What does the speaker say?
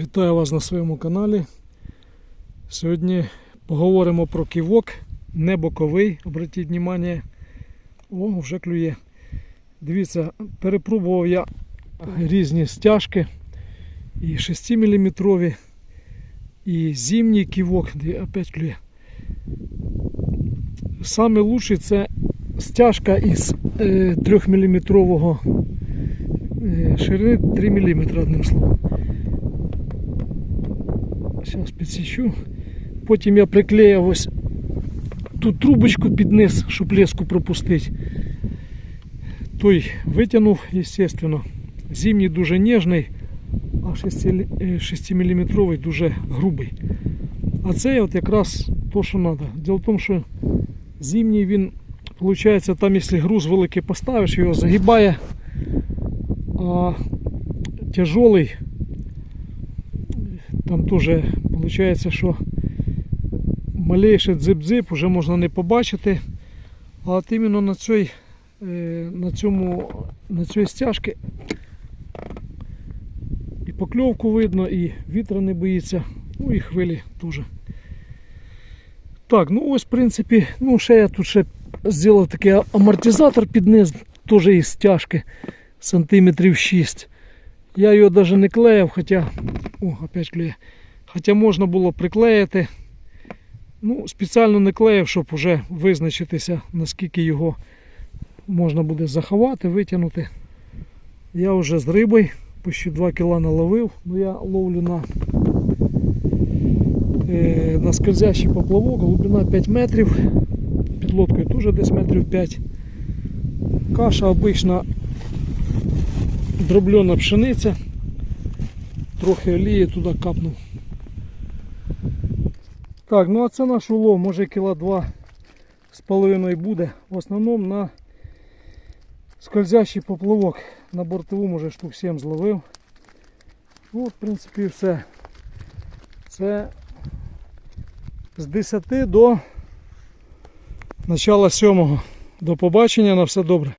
Вітаю вас на своєму каналі. Сьогодні поговоримо про ківок, не боковий, обратіть увагу. О, вже клює. Дивіться, перепробував я різні стяжки. І 6 мм, і зимній ківок, де опять клює. Саме лучший це стяжка із е, 3 мм ширини 3 мм одним словом. Зараз підсічу. Потім я приклеїв ось ту трубочку під низ, щоб леску пропустити. Той витягнув, звісно. Зимній дуже ніжний, а 6 мм дуже грубий. А це якраз то, що треба. Діло в тому, що зимній він, виходить, там, якщо груз великий поставиш, його загибає, а тяжелий, там теж виходить, що малейший дзип-дзип вже можна не побачити. А от іменно на цій, е, на цьому, на цій стяжці і покльовку видно, і вітра не боїться, ну і хвилі теж. Так, ну ось в принципі, ну ще я тут ще зробив такий амортизатор під низ, теж із стяжки сантиметрів 6. Я його навіть не клеїв, хоча. О, опять клеє. Хоча можна було приклеїти. Ну, спеціально не клеїв, щоб вже визначитися, наскільки його можна буде заховати, витягнути. Я вже з рибою, почти 2 кг наловив, ну я ловлю на е, на скользящий поплавок, глибина 5 метрів, під лодкою теж десь метрів 5. Каша обична дроблена пшениця, трохи олії туди капнув. Так, ну а це наш улов, може кіла два з половиною буде. В основному на скользящий поплавок. На бортову може штук 7 зловив. Ну, в принципі, все. Це з 10 до начала 7. До побачення, на все добре.